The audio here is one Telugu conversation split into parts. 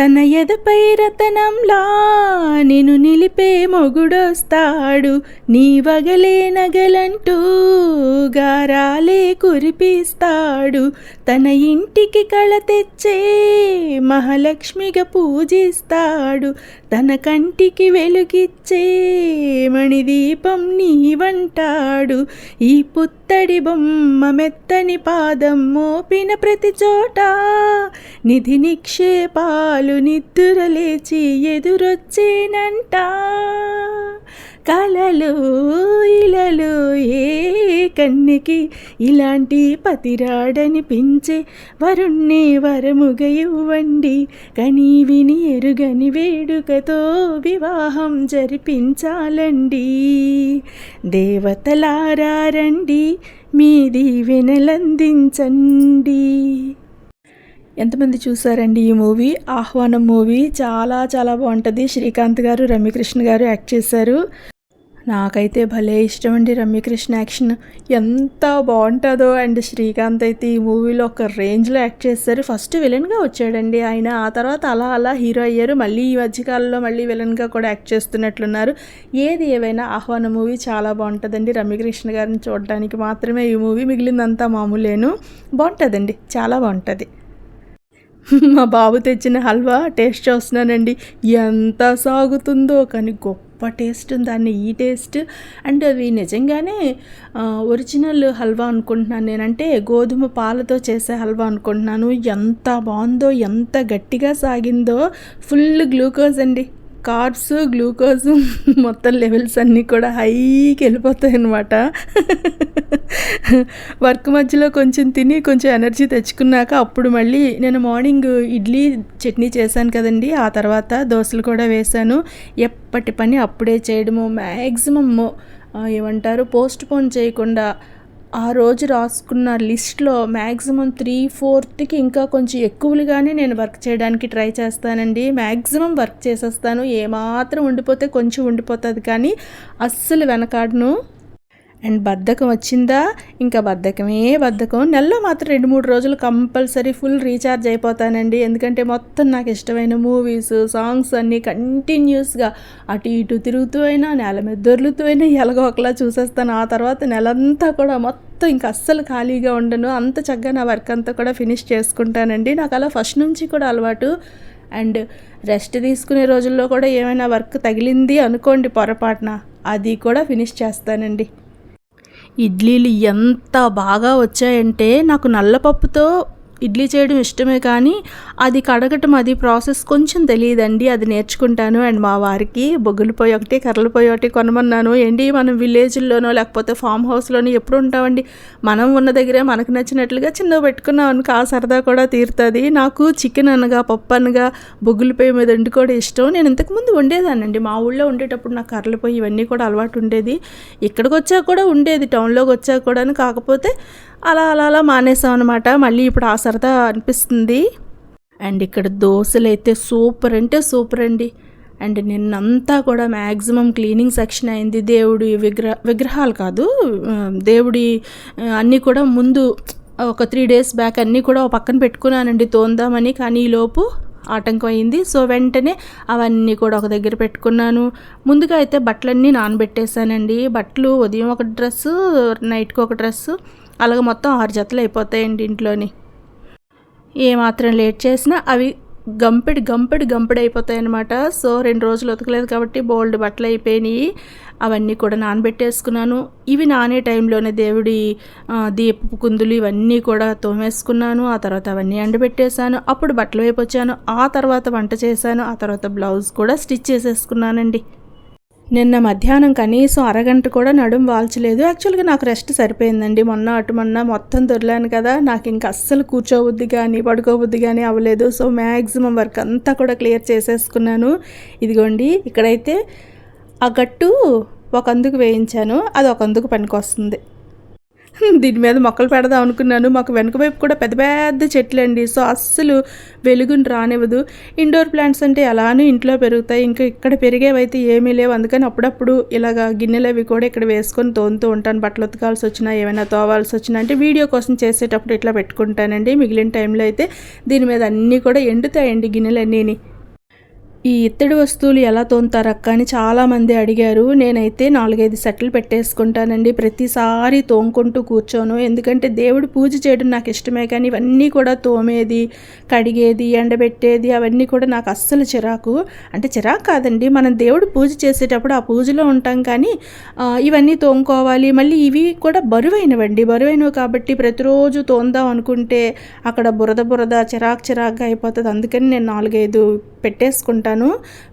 తన ఎదపై రతనంలా నేను నిలిపే మొగుడొస్తాడు. నీ వగలే నగలంటూ గారాలే కురిపిస్తాడు. తన ఇంటికి కళ తెచ్చే మహాలక్ష్మిగా పూజిస్తాడు. తన కంటికి వెలుగిచ్చే మణిదీపం నీవంటాడు ఈ పుత్తడి బొమ్మ మెత్తని పాదం మోపిన ప్రతి చోట నిధి నిక్షేపాలు నిద్దురలేచి ఎదురొచ్చేనంటా ఎదురొచ్చేనంట. కలలు ఇలలు ఏ కన్నికి ఇలాంటి పతిరాడనిపించే వరుణ్ణి వరముగ ఇవ్వండి. కని విని ఎరుగని వేడుకతో వివాహం జరిపించాలండి. దేవతలారండి మీ దీవెనలందించండి. ఎంతమంది చూసారండి ఈ మూవీ? ఆహ్వానం మూవీ. చాలా చాలా బాగుంటుంది. శ్రీకాంత్ గారు రమ్యకృష్ణ గారు యాక్ట్ చేశారు. నాకైతే భలే ఇష్టం అండి రమ్యకృష్ణ యాక్షన్. ఎంత బాగుంటుందో అండ్ శ్రీకాంత్ అయితే ఈ మూవీలో ఒక రేంజ్లో యాక్ట్ చేశారు ఫస్ట్ విలన్గా వచ్చాడండి ఆయన. ఆ తర్వాత అలా అలా హీరో అయ్యారు. మళ్ళీ ఈ మధ్యకాలంలో మళ్ళీ విలన్గా కూడా యాక్ట్ చేస్తున్నట్లున్నారు. ఏది ఏవైనా ఆహ్వాన మూవీ చాలా బాగుంటుందండి. రమ్యకృష్ణ గారిని చూడడానికి మాత్రమే ఈ మూవీ మిగిలిందంతా మామూలేను. బాగుంటుందండి. చాలా బాగుంటుంది. మా బాబు తెచ్చిన హల్వా టేస్ట్ చూస్తున్నానండి. ఎంత సాగుతుందో కానీ గొప్ప టేస్ట్ దాన్ని ఈ టేస్ట్ అండ్ అవి నిజంగానే ఒరిజినల్ హల్వా అనుకుంటున్నాను నేనంటే గోధుమ పాలతో చేసే హల్వా అనుకుంటున్నాను. ఎంత బాగుందో ఎంత గట్టిగా సాగిందో ఫుల్ గ్లూకోజ్ అండి. కార్బ్స్ గ్లూకోజ్ మొత్తం లెవెల్స్ అన్నీ కూడా హైకి వెళ్ళిపోతాయి అన్నమాట. వర్క్ మధ్యలో కొంచెం తిని కొంచెం ఎనర్జీ తెచ్చుకున్నాక అప్పుడు మళ్ళీ నేను మార్నింగ్ ఇడ్లీ చట్నీ చేశాను కదండి. ఆ తర్వాత దోశలు కూడా వేశాను. ఎప్పటి పని అప్పుడే చేయడము. మ్యాక్సిమమ్ ఏమంటారు? పోస్ట్ పోన్ చేయకుండా ఆ రోజు రాసుకున్న లిస్ట్లో మ్యాక్సిమం త్రీ ఫోర్త్కి ఇంకా కొంచెం ఎక్కువలుగానే నేను వర్క్ చేయడానికి ట్రై చేస్తానండి. మ్యాక్సిమం వర్క్ చేసేస్తాను. ఏమాత్రం ఉండిపోతే కొంచెం ఉండిపోతుంది కానీ అస్సలు వెనకాడను. అండ్ బద్ధకం వచ్చిందా? ఇంకా బద్ధకమే బద్ధకం. నెలలో మాత్రం రెండు మూడు రోజులు కంపల్సరీ ఫుల్ రీఛార్జ్ అయిపోతానండి. ఎందుకంటే మొత్తం నాకు ఇష్టమైన మూవీస్ సాంగ్స్ అన్నీ కంటిన్యూస్గా అటు ఇటు తిరుగుతూ అయినా నేల మీద దొర్లుతూ అయినా ఎలాగో ఒకలా చూసేస్తాను. ఆ తర్వాత నెలంతా కూడా మొత్తం ఇంకా అస్సలు ఖాళీగా ఉండను. అంత చక్కగా నా వర్క్ అంతా కూడా ఫినిష్ చేసుకుంటానండి. నాకు అలా ఫస్ట్ నుంచి కూడా అలవాటు. అండ్ రెస్ట్ తీసుకునే రోజుల్లో కూడా ఏమైనా వర్క్ తగిలింది అనుకోండి పొరపాటున అది కూడా ఫినిష్ చేస్తానండి. ఇడ్లీలు ఎంత బాగా వచ్చాయంటే నాకు నల్లపప్పుతో ఇడ్లీ చేయడం ఇష్టమే కానీ అది కడగటం అది ప్రాసెస్ కొంచెం తెలియదండి. అది నేర్చుకుంటాను. అండ్ మా వారికి బొగ్గులు పొయ్యి ఒకటి కర్రల పొయ్యి ఒకటి కొనమన్నాను. ఏంటి? మనం విలేజ్లోనో లేకపోతే ఫామ్ హౌస్లోనో ఎప్పుడు ఉంటామండి? మనం ఉన్న దగ్గరే మనకు నచ్చినట్లుగా చిన్న పెట్టుకున్నామని అనుకో ఆ సరదా కూడా తీరుతుంది. నాకు చికెన్ అనగా పప్పు అనగా బొగ్గుల పొయ్యి మీద వండుకోవడం ఇష్టం. నేను ఇంతకుముందు వండేదానండి మా ఊళ్ళో ఉండేటప్పుడు నాకు కర్రల పొయ్యి ఇవన్నీ కూడా అలవాటు ఉండేది. ఇక్కడికి వచ్చాక కూడా ఉండేది. టౌన్లోకి వచ్చాక కూడా కాకపోతే అలా అలా అలా మానేసాం అనమాట మళ్ళీ ఇప్పుడు ఆ సరదా అనిపిస్తుంది. అండ్ ఇక్కడ దోశలు అయితే సూపర్ అంటే సూపర్ అండి. అండ్ నిన్నంతా కూడా మ్యాక్సిమం క్లీనింగ్ సెక్షన్ అయింది. దేవుడి విగ్రహ విగ్రహాలు కాదు దేవుడి అన్నీ కూడా ముందు ఒక త్రీ డేస్ బ్యాక్ అన్నీ కూడా పక్కన పెట్టుకున్నానండి తోందామని. కానీ ఈ లోపు ఆటంకం అయింది. సో వెంటనే అవన్నీ కూడా ఒక దగ్గర పెట్టుకున్నాను. ముందుగా అయితే బట్టలన్నీ నానబెట్టేశానండి. బట్టలు ఉదయం ఒక డ్రెస్సు నైట్కి ఒక డ్రెస్సు. అలాగే మొత్తం ఆరు జతలు అయిపోతాయండి ఇంట్లోని. ఏమాత్రం లేట్ చేసినా అవి గంపెడి గంపెడి గంపెడి అయిపోతాయి అనమాట సో రెండు రోజులు ఉతకలేదు కాబట్టి బోల్డ్ బట్టలు అయిపోయినాయి. అవన్నీ కూడా నానబెట్టేసుకున్నాను. ఇవి నానే టైంలోనే దేవుడి దీపపు కుందులు ఇవన్నీ కూడా తోమేసుకున్నాను. ఆ తర్వాత అవన్నీ ఎండబెట్టేశాను. అప్పుడు బట్టలు వైపు వచ్చాను. ఆ తర్వాత వంట చేశాను. ఆ తర్వాత బ్లౌజ్ కూడా స్టిచ్ చేసేసుకున్నానండి. నిన్న మధ్యాహ్నం కనీసం అరగంట కూడా నడుం వాల్చలేదు. యాక్చువల్గా నాకు రెస్ట్ సరిపోయిందండి. మొన్న అటు మొన్న మొత్తం దొరిలాను కదా. నాకు ఇంకా అస్సలు కూర్చోబుద్ది కానీ పడుకోబుద్ది కానీ అవ్వలేదు. సో మ్యాక్సిమం వర్క్ అంతా కూడా క్లియర్ చేసేసుకున్నాను. ఇదిగోండి ఇక్కడైతే ఆ గట్టు ఒక అందుకు వేయించాను. అది ఒక అందుకు పనికొస్తుంది. దీని మీద మొక్కలు పెడదాం అనుకున్నాను. మాకు వెనుక వైపు కూడా పెద్ద పెద్ద చెట్లు అండి సో అస్సలు వెలుగుని రానివ్వదు. ఇండోర్ ప్లాంట్స్ అంటే ఎలానూ ఇంట్లో పెరుగుతాయి. ఇంకా ఇక్కడ పెరిగేవైతే ఏమీ లేవు. అందుకని అప్పుడప్పుడు ఇలాగ గిన్నెలు అవి కూడా ఇక్కడ వేసుకొని తోముతూ ఉంటాను. బట్టలు ఉతకాల్సి వచ్చినా ఏమైనా తోవాల్సి వచ్చినా అంటే వీడియో కోసం చేసేటప్పుడు ఇట్లా పెట్టుకుంటానండి. మిగిలిన టైంలో అయితే దీని మీద అన్నీ కూడా ఎండుతాయండి గిన్నెలన్నీని. ఈ ఇత్తడి వస్తువులు ఎలా తోముతారక్క అని చాలామంది అడిగారు. నేనైతే నాలుగైదు సెట్లు పెట్టేసుకుంటానండి. ప్రతిసారి తోముకుంటూ కూర్చోను. ఎందుకంటే దేవుడు పూజ చేయడం నాకు ఇష్టమే కానీ ఇవన్నీ కూడా తోమేది కడిగేది ఎండబెట్టేది అవన్నీ కూడా నాకు అస్సలు చిరాకు. అంటే చిరాకు కాదండి. మనం దేవుడు పూజ చేసేటప్పుడు ఆ పూజలో ఉంటాం కానీ ఇవన్నీ తోముకోవాలి. మళ్ళీ ఇవి కూడా బరువైనవండి. బరువైనవి కాబట్టి ప్రతిరోజు తోందాం అనుకుంటే అక్కడ బురద బురద చిరాకు చిరాకుగా అయిపోతుంది. అందుకని నేను నాలుగైదు పెట్టేసుకుంటాను.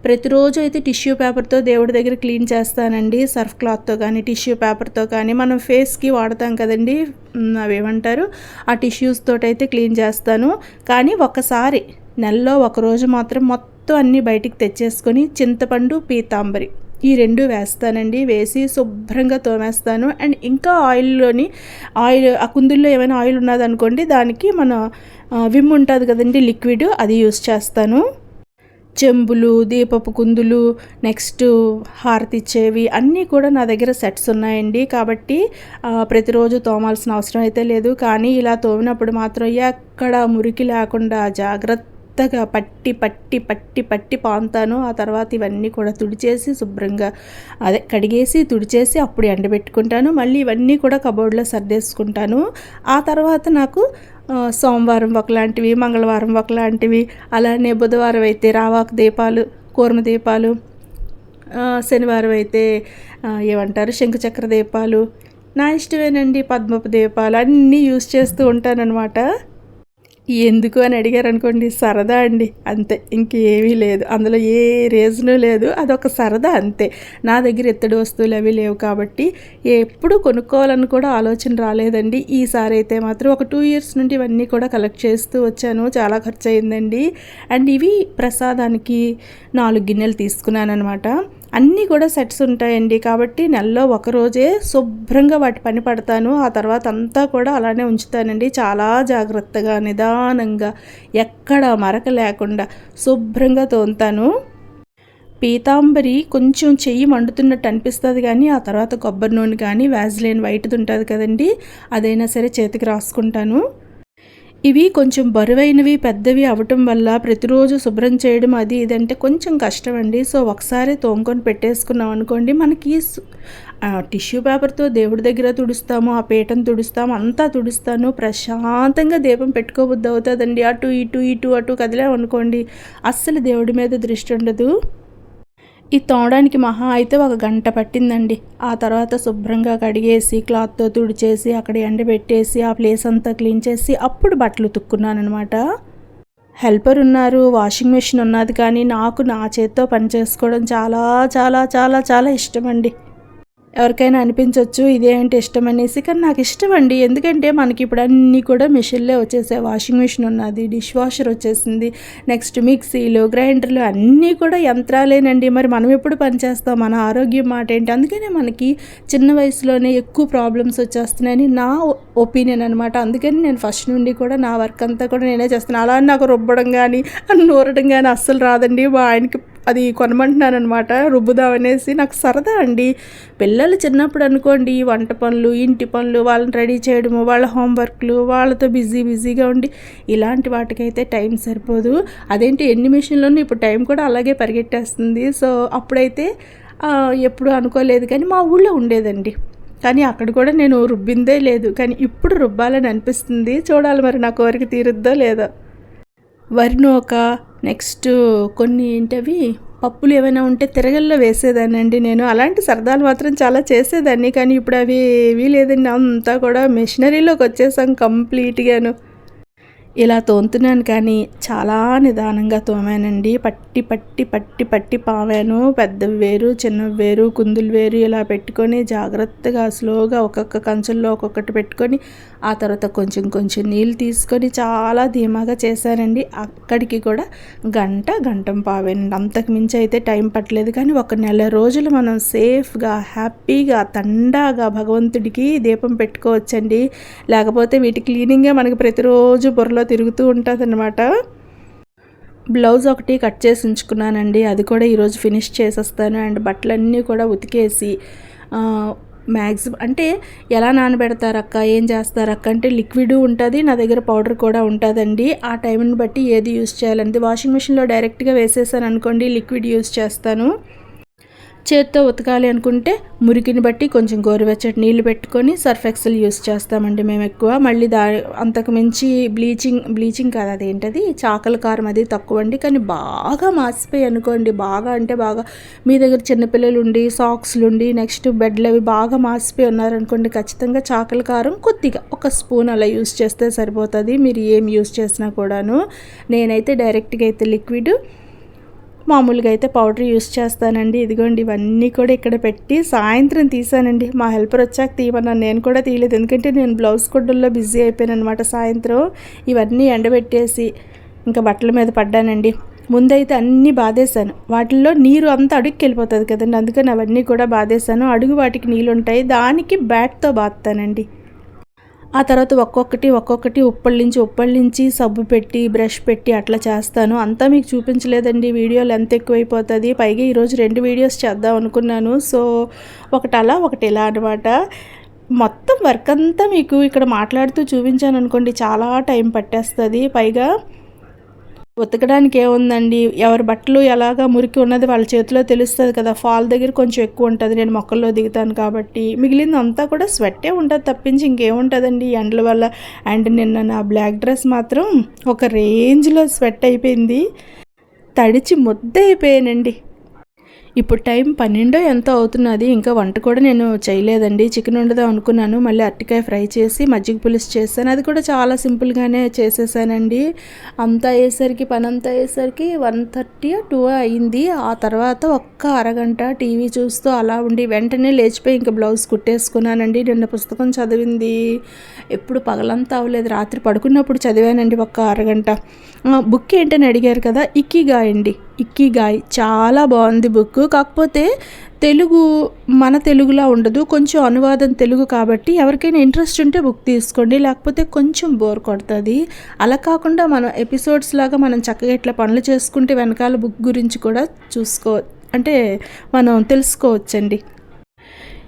ప్రతిరోజు అయితే టిష్యూ పేపర్తో దేవుడి దగ్గర క్లీన్ చేస్తానండి. సర్ఫ్ క్లాత్తో కానీ టిష్యూ పేపర్తో కానీ మనం ఫేస్కి వాడతాం కదండి అవేమంటారు? ఆ టిష్యూస్ అయితే క్లీన్ చేస్తాను. కానీ ఒకసారి నెలలో ఒకరోజు మాత్రం మొత్తం అన్నీ బయటికి తెచ్చేసుకొని చింతపండు పీతాంబరి ఈ రెండు వేస్తానండి. వేసి శుభ్రంగా తోమేస్తాను. అండ్ ఇంకా ఆయిల్లోని ఆయిల్ ఆ కుందుల్లో ఏమైనా ఆయిల్ ఉన్నదనుకోండి దానికి మన విమ్ ఉంటుంది కదండి లిక్విడ్ అది యూస్ చేస్తాను. చెంబులు దీపపు కుందులు నెక్స్ట్ హారతి ఇచ్చేవి అన్నీ కూడా నా దగ్గర సెట్స్ ఉన్నాయండి. కాబట్టి ప్రతిరోజు తోమాల్సిన అవసరం అయితే లేదు. కానీ ఇలా తోమినప్పుడు మాత్రం ఎక్కడ మురికి లేకుండా జాగ్రత్తగా పట్టి పట్టి పట్టి పట్టి పాంతాను ఆ తర్వాత ఇవన్నీ కూడా తుడిచేసి శుభ్రంగా అదే కడిగేసి తుడిచేసి అప్పుడు ఎండబెట్టుకుంటాను. మళ్ళీ ఇవన్నీ కూడా కబోర్డ్లో సర్దేసుకుంటాను. ఆ తర్వాత నాకు సోమవారం ఒకలాంటివి మంగళవారం ఒకలాంటివి అలానే బుధవారం అయితే రావాకు దీపాలు కూర్మ దీపాలు శనివారం అయితే ఏమంటారు శంకుచక్ర దీపాలు నా ఇష్టమేనండి పద్మపు దీపాలు అన్నీ యూస్ చేస్తూ ఉంటానన్నమాట. ఎందుకు అని అడిగారు అనుకోండి సరదా అండి అంతే ఇంకేమీ లేదు. అందులో ఏ రీజను లేదు అదొక సరదా అంతే. నా దగ్గర ఎత్తడి వస్తువులు అవి లేవు కాబట్టి ఎప్పుడు కొనుక్కోవాలని కూడా ఆలోచన రాలేదండి. ఈసారి అయితే మాత్రం ఒక టూ ఇయర్స్ నుండి ఇవన్నీ కూడా కలెక్ట్ చేస్తూ వచ్చాను చాలా ఖర్చు అయిందండి అండ్ ఇవి ప్రసాదానికి నాలుగు గిన్నెలు తీసుకున్నాను అనమాట అన్నీ కూడా సెట్స్ ఉంటాయండి కాబట్టి నెలలో ఒకరోజే శుభ్రంగా వాటి పని పడతాను. ఆ తర్వాత అంతా కూడా అలానే ఉంచుతానండి. చాలా జాగ్రత్తగా నిదానంగా ఎక్కడ మరక లేకుండా శుభ్రంగా తోంతాను పీతాంబరి కొంచెం చెయ్యి మండుతున్నట్టు అనిపిస్తుంది కానీ ఆ తర్వాత కొబ్బరి నూనె కానీ వ్యాజ్లైన్ వైట్ది ఉంటుంది కదండి అదైనా సరే చేతికి రాసుకుంటాను. ఇవి కొంచెం బరువైనవి పెద్దవి అవటం వల్ల ప్రతిరోజు శుభ్రం చేయడం అది ఇదంటే కొంచెం కష్టం అండి సో ఒకసారి తోముకొని పెట్టేసుకున్నాం అనుకోండి మనకి టిష్యూ పేపర్తో దేవుడి దగ్గర తుడుస్తాము ఆ పీటను తుడుస్తాము అంతా తుడుస్తాను. ప్రశాంతంగా దీపం పెట్టుకోబుద్ది అవుతుందండి. అటు ఇటు ఇటు అటు కదిలామనుకోండి అస్సలు దేవుడి మీద దృష్టి ఉండదు. ఈ తోవడానికి మహా అయితే ఒక గంట పట్టిందండి. ఆ తర్వాత శుభ్రంగా కడిగేసి క్లాత్తో తుడిచేసి అక్కడ ఎండబెట్టేసి ఆ ప్లేస్ అంతా క్లీన్ చేసి అప్పుడు బట్టలు తుక్కున్నాను అనమాట హెల్పర్ ఉన్నారు వాషింగ్ మెషిన్ ఉన్నది కానీ నాకు నా చేత్తో పని చేసుకోవడం చాలా చాలా చాలా చాలా ఇష్టం అండి ఎవరికైనా అనిపించవచ్చు ఇదేంటి ఇష్టం అనేసి. కానీ నాకు ఇష్టం అండి. ఎందుకంటే మనకి ఇప్పుడు అన్నీ కూడా మిషన్లే వచ్చేసాయి. వాషింగ్ మిషన్ ఉన్నది డిష్ వాషర్ వచ్చేసింది నెక్స్ట్ మిక్సీలు గ్రైండర్లు అన్నీ కూడా యంత్రాలేనండి. మరి మనం ఎప్పుడు పనిచేస్తాం మన ఆరోగ్యం మాట ఏంటి? అందుకనే మనకి చిన్న వయసులోనే ఎక్కువ ప్రాబ్లమ్స్ వచ్చేస్తున్నాయని నా ఒపీనియన్ అనమాట అందుకని నేను ఫస్ట్ నుండి కూడా నా వర్క్ అంతా కూడా నేనే చేస్తాను అలా నాకు రుబ్బడం కానీ నూరడం కానీ అస్సలు రాదండి. మా ఆయనకి అది కొనమంటున్నానమాట అనమాట రుబ్బుదామనేసి నాకు సరదా అండి. పిల్లలు చిన్నప్పుడు అనుకోండి వంట పనులు ఇంటి పనులు వాళ్ళని రెడీ చేయడము వాళ్ళ హోంవర్క్లు వాళ్ళతో బిజీ బిజీగా ఉండి ఇలాంటి వాటికైతే టైం సరిపోదు. అదేంటి ఎన్ని మిషన్లోనూ ఇప్పుడు టైం కూడా అలాగే పరిగెట్టేస్తుంది. సో అప్పుడైతే ఎప్పుడు అనుకోలేదు కానీ మా ఊళ్ళో ఉండేదండి. కానీ అక్కడ కూడా నేను రుబ్బిందే లేదు. కానీ ఇప్పుడు రుబ్బాలని అనిపిస్తుంది. చూడాలి మరి నా కోరిక తీరుద్దో లేదో. వరి నూక నెక్స్ట్ కొన్ని ఏంటవి? పప్పులు ఏమైనా ఉంటే తిరగల్లో వేసేదానండి నేను. అలాంటి సరదాలు మాత్రం చాలా చేసేదాన్ని. కానీ ఇప్పుడు అవి ఏవీ లేదండి అంతా కూడా మిషనరీలోకి వచ్చేసాం కంప్లీట్గాను. ఇలా తోముతున్నాను కానీ చాలా నిదానంగా తోమానండి. పట్టి పట్టి పట్టి పట్టి పావాను. పెద్దవి వేరు చిన్నవి వేరు కుందులు వేరు ఇలా పెట్టుకొని జాగ్రత్తగా స్లోగా ఒక్కొక్క కంచెల్లో ఒక్కొక్కటి పెట్టుకొని ఆ తర్వాత కొంచెం కొంచెం నీళ్ళు తీసుకొని చాలా ధీమాగా చేశానండి. అక్కడికి కూడా గంట గంటం పావేనండి. అంతకు మించి అయితే టైం పట్టలేదు. కానీ ఒక నెల రోజులు మనం సేఫ్గా హ్యాపీగా తండాగా భగవంతుడికి దీపం పెట్టుకోవచ్చండి. లేకపోతే వీటి క్లీనింగే మనకి ప్రతిరోజు బుర్రలో తిరుగుతూ ఉంటుంది అనమాట బ్లౌజ్ ఒకటి కట్ చేసి ఉంచుకున్నానండి. అది కూడా ఈరోజు ఫినిష్ చేసేస్తాను. అండ్ బట్టలన్నీ కూడా ఉతికేసి మ్యాక్సిమం అంటే ఎలా నానబెడతారక్క ఏం చేస్తారక్క అంటే లిక్విడ్ ఉంటుంది నా దగ్గర పౌడర్ కూడా ఉంటుందండి. ఆ టైంని బట్టి ఏది యూస్ చేయాలంటే వాషింగ్ మిషన్లో డైరెక్ట్గా వేసేసాను అనుకోండి లిక్విడ్ యూస్ చేస్తాను. చేత్తో ఉతకాలి అనుకుంటే మురికిని బట్టి కొంచెం గోరువెచ్చటి నీళ్ళు పెట్టుకొని సర్ఫ్ ఎక్సెల్ యూస్ చేస్తామండి మేము ఎక్కువ. మళ్ళీ దా అంతకు మించి బ్లీచింగ్ బ్లీచింగ్ కాదు అదేంటది? చాకల కారం అది తక్కువ అండి. కానీ బాగా మాసిపోయి అనుకోండి బాగా అంటే బాగా. మీ దగ్గర చిన్నపిల్లలు ఉండి సాక్స్లు ఉండి నెక్స్ట్ బెడ్లు అవి బాగా మాసిపోయి ఉన్నారనుకోండి ఖచ్చితంగా చాకల కారం కొద్దిగా ఒక స్పూన్ అలా యూస్ చేస్తే సరిపోతుంది. మీరు ఏం యూస్ చేసినా కూడాను. నేనైతే డైరెక్ట్గా అయితే లిక్విడ్ మామూలుగా అయితే పౌడర్ యూస్ చేస్తానండి. ఇదిగోండి ఇవన్నీ కూడా ఇక్కడ పెట్టి సాయంత్రం తీసానండి. మా హెల్పర్ వచ్చాక తీయమన్నాను నేను కూడా తీయలేదు. ఎందుకంటే నేను బ్లౌజ్ కొడ్డుల్లో బిజీ అయిపోయాను అనమాట సాయంత్రం. ఇవన్నీ ఎండబెట్టేసి ఇంకా బట్టల మీద పడ్డానండి. ముందైతే అన్నీ బాధేశాను. వాటిల్లో నీరు అంతా అడుగుకి వెళ్ళిపోతుంది కదండి. అందుకని అవన్నీ కూడా బాధేశాను. అడుగు వాటికి నీళ్ళు ఉంటాయి. దానికి బ్యాట్తో బాస్తానండి ఆ తర్వాత ఒక్కొక్కటి ఒక్కొక్కటి ఉప్పళ్ళించి ఉప్పళ్ళించి సబ్బు పెట్టి బ్రష్ పెట్టి అట్లా చేస్తాను. అంతా మీకు చూపించలేదండి. వీడియోలు ఎంత ఎక్కువైపోతుంది. పైగా ఈరోజు రెండు వీడియోస్ చేద్దాం అనుకున్నాను. సో ఒకటి అలా ఒకటి ఇలా అనమాట మొత్తం వర్క్ అంతా మీకు ఇక్కడ మాట్లాడుతూ చూపించాను అనుకోండి చాలా టైం పట్టేస్తుంది. పైగా ఉతకడానికి ఏముందండి? ఎవరి బట్టలు ఎలాగా మురికి ఉన్నది వాళ్ళ చేతిలో తెలుస్తుంది కదా. ఫాల్ దగ్గర కొంచెం ఎక్కువ ఉంటుంది. నేను మొక్కల్లో దిగుతాను కాబట్టి. మిగిలింది అంతా కూడా స్వెట్టే ఉంటుంది తప్పించి ఇంకేముంటుందండి? ఎండల వల్ల. అండ్ నిన్న నా బ్లాక్ డ్రెస్ మాత్రం ఒక రేంజ్లో స్వెట్ అయిపోయింది. తడిచి ముద్ద అయిపోయానండి ఇప్పుడు టైం పన్నెండో ఎంతో అవుతున్నది? ఇంకా వంట కూడా నేను చేయలేదండి. చికెన్ వండుదాం అనుకున్నాను. మళ్ళీ అరటికాయ ఫ్రై చేసి మజ్జిగ పులుసు చేశాను. అది కూడా చాలా సింపుల్గానే చేసేసానండి. అంతా అయ్యేసరికి పని అంతా అయ్యేసరికి వన్ థర్టీ టూ అయింది. ఆ తర్వాత ఒక్క అరగంట టీవీ చూస్తూ అలా ఉండి వెంటనే లేచిపోయి ఇంకా బ్లౌజ్ కుట్టేసుకున్నానండి. నిన్న పుస్తకం చదివింది. ఎప్పుడు పగలంతా అవ్వలేదు. రాత్రి పడుకున్నప్పుడు చదివానండి ఒక్క అరగంట. బుక్ ఏంటని అడిగారు కదా ఇక్కిగాయ్ అండి. ఇక్కిగాయ్ చాలా బాగుంది బుక్. కాకపోతే తెలుగు మన తెలుగులా ఉండదు కొంచెం అనువాదం తెలుగు కాబట్టి ఎవరికైనా ఇంట్రెస్ట్ ఉంటే బుక్ తీసుకోండి లేకపోతే కొంచెం బోర్ కొడుతుంది. అలా కాకుండా మనం ఎపిసోడ్స్ లాగా మనం చక్కగా ఇట్లా పనులు చేసుకుంటే వెనకాల బుక్ గురించి కూడా చూసుకో అంటే మనం తెలుసుకోవచ్చండి.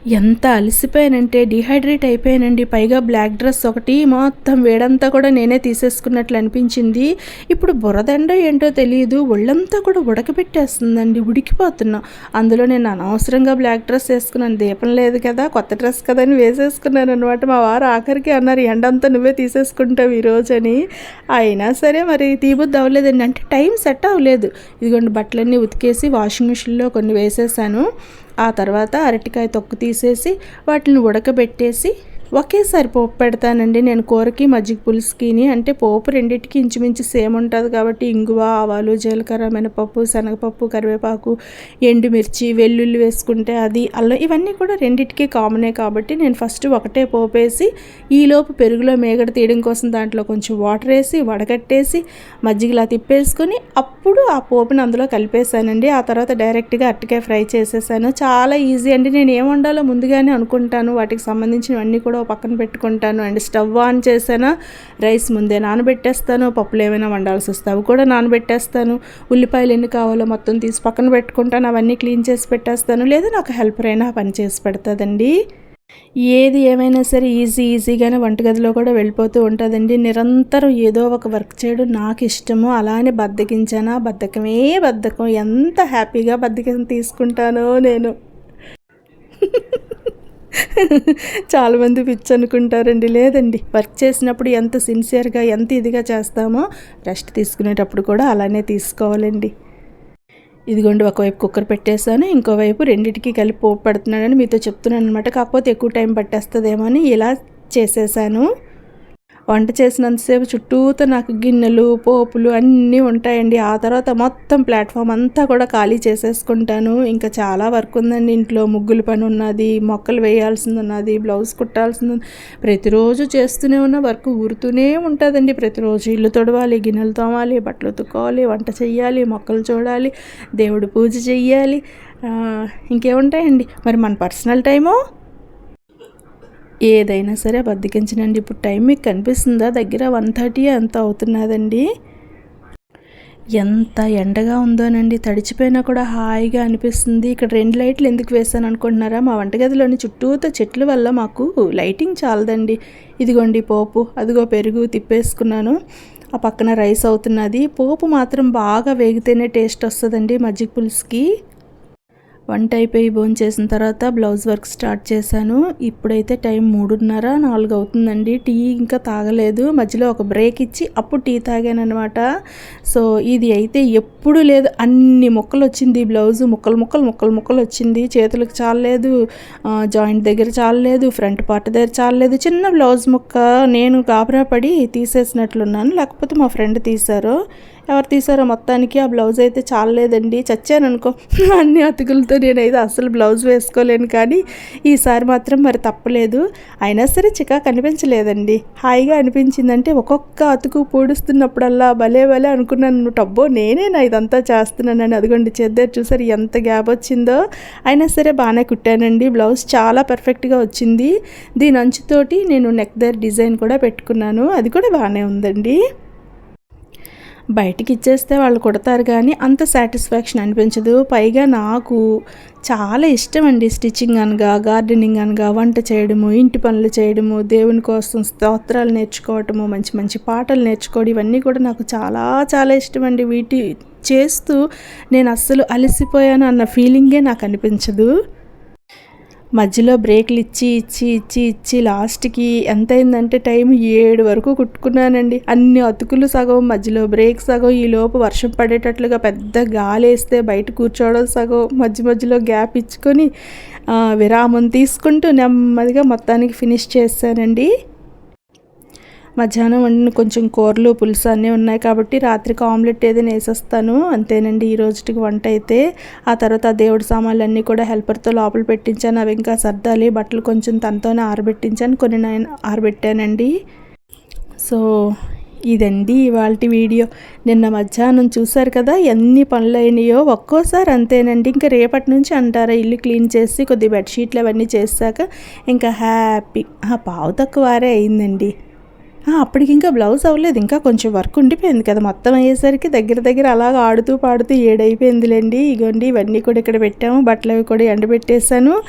ఎంత అలసిపోయానంటే డిహైడ్రేట్ అయిపోయానండి. పైగా బ్లాక్ డ్రెస్ ఒకటి మొత్తం వేడంతా కూడా నేనే తీసేసుకున్నట్లు అనిపించింది. ఇప్పుడు బురదండ ఏంటో తెలియదు ఒళ్ళంతా కూడా ఉడకబెట్టేస్తుందండి. ఉడికిపోతున్నా. అందులో నేను అనవసరంగా బ్లాక్ డ్రెస్ వేసుకున్నాను. దీపం లేదు కదా కొత్త డ్రెస్ కదా అని వేసేసుకున్నాను అనమాట మా వారు ఆఖరికి అన్నారు ఎండంతా నువ్వే తీసేసుకుంటావు ఈరోజు అని. అయినా సరే మరి తీబుద్ది అవ్వలేదండి. అంటే టైం సెట్ అవ్వలేదు. ఇదిగోండి బట్టలన్నీ ఉతికేసి వాషింగ్ మిషన్లో కొన్ని వేసేసాను. ఆ తర్వాత అరటికాయ తొక్కు తీసేసి వాటిని ఉడకబెట్టేసి ఒకేసారి పోపు పెడతానండి. నేను కూరకి మజ్జిగ పులుసుకిని అంటే పోపు రెండింటికి ఇంచుమించు సేమ్ ఉంటుంది కాబట్టి ఇంగువ ఆవాలు జీలకర్ర మినపప్పు శనగపప్పు కరివేపాకు ఎండుమిర్చి వెల్లుల్లి వేసుకుంటే అది అల్లం ఇవన్నీ కూడా రెండింటికి కామనే కాబట్టి నేను ఫస్ట్ ఒకటే పోపు వేసి ఈలోపు పెరుగులో మేగడ తీయడం కోసం దాంట్లో కొంచెం వాటర్ వేసి వడగట్టేసి మజ్జిగలా తిప్పేసుకొని అప్పుడు ఆ పోపుని అందులో కలిపేశానండి. ఆ తర్వాత డైరెక్ట్గా అట్టకాయ ఫ్రై చేసేసాను. చాలా ఈజీ అండి. నేను ఏం వండాలో ముందుగానే అనుకుంటాను. వాటికి సంబంధించినవన్నీ కూడా పక్కన పెట్టుకుంటాను. అండ్ స్టవ్ ఆన్ చేసాను? రైస్ ముందే నానబెట్టేస్తాను. పప్పులు ఏమైనా వండాల్సి వస్తే అవి కూడా నానబెట్టేస్తాను. ఉల్లిపాయలు ఎన్ని కావాలో మొత్తం తీసి పక్కన పెట్టుకుంటాను. అవన్నీ క్లీన్ చేసి పెట్టేస్తాను. లేదా నాకు హెల్పర్ అయినా పని చేసి పెడుతుందండి. ఏది ఏమైనా సరే ఈజీ ఈజీగానే వంటగదిలో కూడా వెళ్ళిపోతూ ఉంటుందండి. నిరంతరం ఏదో ఒక వర్క్ చేయడం నాకు ఇష్టము. అలానే బద్దకించానా? బద్ధకమే బద్ధకం ఎంత హ్యాపీగా బద్దకం తీసుకుంటానో నేను. చాలామంది పిచ్చి అనుకుంటారండి. లేదండి వర్క్ చేసినప్పుడు ఎంత సిన్సియర్గా ఎంత ఇదిగా చేస్తామో రెస్ట్ తీసుకునేటప్పుడు కూడా అలానే తీసుకోవాలండి. ఇదిగోండి ఒకవైపు కుక్కర్ పెట్టేశాను ఇంకోవైపు రెండింటికి కలిపి పోపు పెడుతున్నానని మీతో చెప్తున్నాను అనమాట కాకపోతే ఎక్కువ టైం పట్టేస్తుందేమో అని ఇలా చేసేసాను వంట చేసినంతసేపు చుట్టూతో నాకు గిన్నెలు పోపులు అన్నీ ఉంటాయండి. ఆ తర్వాత మొత్తం ప్లాట్ఫామ్ అంతా కూడా ఖాళీ చేసేసుకుంటాను. ఇంకా చాలా వర్క్ ఉందండి ఇంట్లో. ముగ్గుల పని ఉన్నది మొక్కలు వేయాల్సింది ఉన్నది బ్లౌజ్ కుట్టాల్సింది ప్రతిరోజు చేస్తూనే ఉన్న వర్క్ ఊరుతూనే ఉంటుందండి. ప్రతిరోజు ఇల్లు తొడవాలి గిన్నెలు తోమాలి బట్టలు ఉతుక్కోవాలి వంట చేయాలి మొక్కలు చూడాలి దేవుడు పూజ చెయ్యాలి. ఇంకేముంటాయండి? మరి మన పర్సనల్ టైము? ఏదైనా సరే బద్దకించనండి ఇప్పుడు టైం మీకు కనిపిస్తుందా? దగ్గర వన్ థర్టీ అంత అవుతున్నదండి? ఎంత ఎండగా ఉందోనండి. తడిచిపోయినా కూడా హాయిగా అనిపిస్తుంది. ఇక్కడ రెండు లైట్లు ఎందుకు వేసాను అనుకుంటున్నారా? మా వంటగదిలోని చుట్టూతో చెట్ల వల్ల మాకు లైటింగ్ చాలదండి. ఇదిగోండి పోపు. అదిగో పెరుగు తిప్పేసుకున్నాను. ఆ పక్కన రైస్ అవుతున్నది. పోపు మాత్రం బాగా వేగితేనే టేస్ట్ వస్తుందండి మజ్జిగ పులుసుకి. వంట అయిపోయి భోజనం చేసిన తర్వాత బ్లౌజ్ వర్క్ స్టార్ట్ చేశాను. ఇప్పుడైతే టైం మూడున్నర నాలుగు అవుతుందండి. టీ ఇంకా తాగలేదు. మధ్యలో ఒక బ్రేక్ ఇచ్చి అప్పుడు టీ తాగాను అనమాట సో ఇది అయితే ఎప్పుడు లేదు. అన్ని ముక్కలు వచ్చింది బ్లౌజ్. ముక్కలు ముక్కలు ముక్కలు ముక్కలు వచ్చింది. చేతులకు చాలలేదు. జాయింట్ దగ్గర చాలలేదు. ఫ్రంట్ పార్ట్ దగ్గర చాలలేదు. చిన్న బ్లౌజ్ ముక్క నేను గాబరా పడి తీసేసినట్లున్నాను. లేకపోతే మా ఫ్రెండ్ తీశారు. ఎవరు తీసారో మొత్తానికి ఆ బ్లౌజ్ అయితే చాలలేదండి. చచ్చాను అనుకో అన్ని అతుకులతో నేనైతే అసలు బ్లౌజ్ వేసుకోలేను కానీ ఈసారి మాత్రం మరి తప్పలేదు. అయినా సరే చికా కనిపించలేదండి హాయిగా అనిపించిందంటే ఒక్కొక్క అతుకు పూడుస్తున్నప్పుడల్లా భలే భలే అనుకున్నాను. టబ్బో నేనేనా ఇదంతా చేస్తున్నానని అదిగోండి చేద్దారు చూసారు ఎంత గ్యాప్ వచ్చిందో. అయినా సరే బాగానే కుట్టానండి. బ్లౌజ్ చాలా పర్ఫెక్ట్గా వచ్చింది. దీని అంచుతోటి నేను నెక్ దగ్గర డిజైన్ కూడా పెట్టుకున్నాను. అది కూడా బాగానే ఉందండి. బయటికి ఇచ్చేస్తే వాళ్ళు కుడతారు కానీ అంత సాటిస్ఫాక్షన్ అనిపించదు. పైగా నాకు చాలా ఇష్టం అండి స్టిచ్చింగ్ అనగా గార్డెనింగ్ అనగా వంట చేయడము ఇంటి పనులు చేయడము దేవుని కోసం స్తోత్రాలు నేర్చుకోవటము మంచి మంచి పాటలు నేర్చుకోవడం ఇవన్నీ కూడా నాకు చాలా చాలా ఇష్టం అండి వీటి చేస్తూ నేను అస్సలు అలసిపోయాను అన్న ఫీలింగే నాకు అనిపించదు. మధ్యలో బ్రేక్లు ఇచ్చి ఇచ్చి ఇచ్చి ఇచ్చి లాస్ట్కి ఎంత అయిందంటే టైం ఏడు వరకు కుట్టుకున్నానండి. అన్ని అతుకులు సగం మధ్యలో బ్రేక్ సగం ఈ లోపు వర్షం పడేటట్లుగా పెద్ద గాలి వేస్తే బయట కూర్చోవడం సగం మధ్య మధ్యలో గ్యాప్ ఇచ్చుకొని విరామం తీసుకుంటూ నెమ్మదిగా మొత్తానికి ఫినిష్ చేశానండి. మధ్యాహ్నం వండిన కొంచెం కూరలు పులుసు అన్నీ ఉన్నాయి కాబట్టి రాత్రికి ఆమ్లెట్ ఏదైనా వేసేస్తాను. అంతేనండి ఈ రోజుకి వంట అయితే. ఆ తర్వాత ఆ దేవుడి సామాన్లు అన్నీ కూడా హెల్పర్తో లోపల పెట్టించాను. అవి ఇంకా సర్దాలి. బట్టలు కొంచెం తనతోనే ఆరబెట్టించాను. కొన్ని నేను ఆరబెట్టానండి. సో ఇదండి ఇవాళ వీడియో. నిన్న మధ్యాహ్నం చూశారు కదా ఎన్ని పనులు అయినాయో. ఒక్కోసారి అంతేనండి. ఇంకా రేపటి నుంచి అంటారా ఇల్లు క్లీన్ చేసి కొద్ది బెడ్షీట్లు అవన్నీ చేశాక ఇంకా హ్యాపీ. పావు తక్కువ వారే అయిందండి. అప్పటికి ఇంకా బ్లౌజ్ అవ్వలేదు. ఇంకా కొంచెం వర్క్ ఉండిపోయింది కదా. మొత్తం అయ్యేసరికి దగ్గర దగ్గర అలాగ ఆడుతూ పాడుతూ ఏడైపోయిందిలేండి. ఇగోండి ఇవన్నీ కూడా ఇక్కడ పెట్టాము. బట్టలు అవి కూడా ఎండబెట్టేశాను.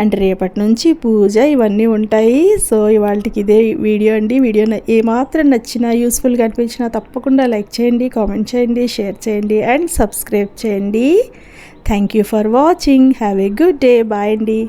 అండ్ రేపటి నుంచి పూజ ఇవన్నీ ఉంటాయి. సో ఇవాళకి ఇదే వీడియో అండి. వీడియో ఏమాత్రం నచ్చినా యూస్ఫుల్గా అనిపించినా తప్పకుండా లైక్ చేయండి కామెంట్ చేయండి షేర్ చేయండి అండ్ సబ్స్క్రైబ్ చేయండి. Thank you for watching have a good day bye అండి.